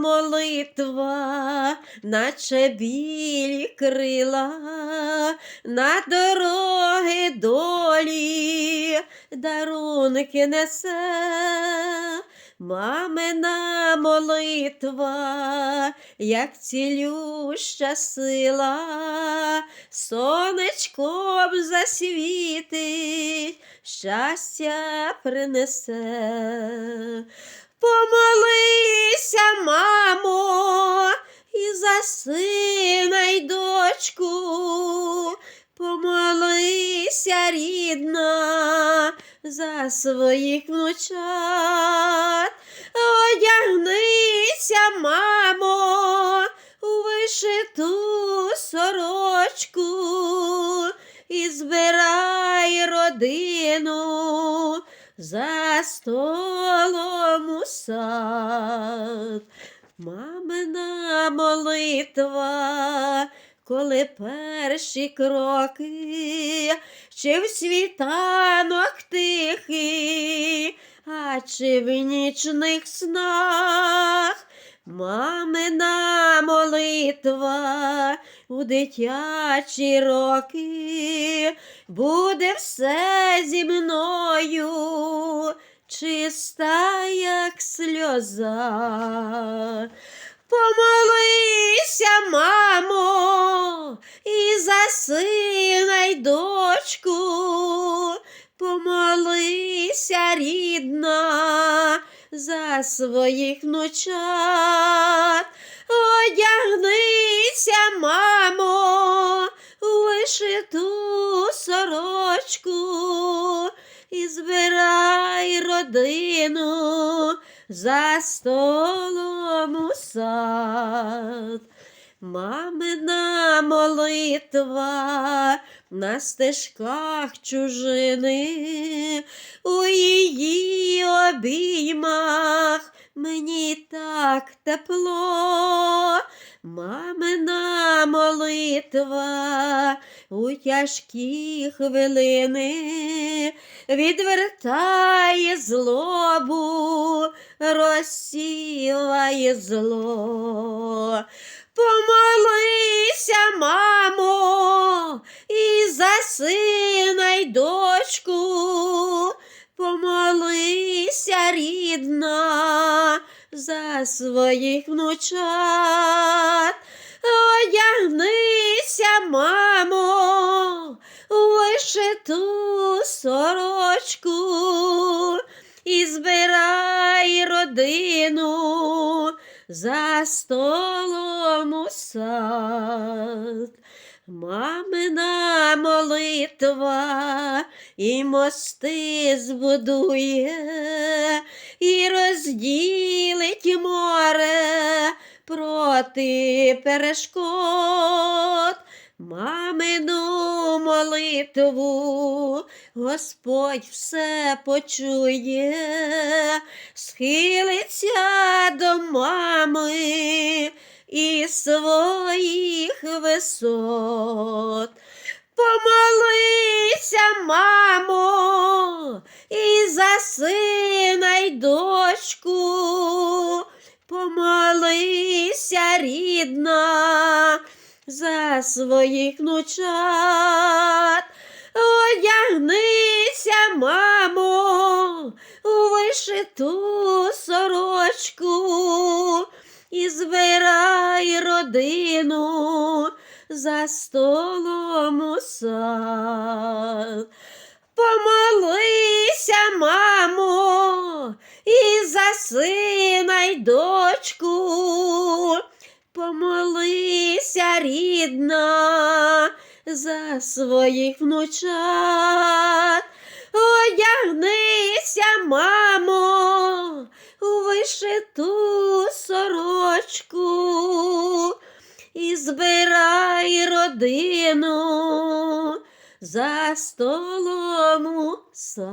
молитва, наче білі крила, на дороги долі дарунки несе. Мамина молитва, як цілюща сила, сонечком засвітить, щастя принесе. Помолися, мамо, і за сина й дочку, помолися, рідна, за своїх внучат, одягнися, мамо, у вишиту сорочку і збирай родину за столом у сад. Мамина молитва, коли перші кроки, чи в світанок тихий, а чи в нічних снах. Мамина молитва у дитячі роки буде все зі мною чиста, як сльоза. Помолися, мамо, і за сина й дочку, помолися, рідна, за своїх внучат, одягнися, мамо, лиши ту сорочку і збирай родину за столом у сад. Мамина молитва на стежках чужини, у її обіймах мені так тепло. Мамина молитва у тяжкі хвилини відвертає злобу, розсіває зло. Помолися, мамо, і за сина й дочку, помолися, рідна, за своїх внучат, одягнися, мамо, у вишиту сорочку і збирай родину за столом у сад. Мамина молитва і мости збудує, і розділить море проти перешкод. Мамину молитву Господь все почує, схилиться до мами і своїх висот. Помолися, мамо, і за сина й дочку, помолися, рідна, за своїх внучат. Одягнися, мамо, у вишиту сорочку і збирай родину за столом у сад. Помолися, мамо, і за сина й дочку, помолися, рідна, за своїх внучат. Одягнися, родину за столом у сад.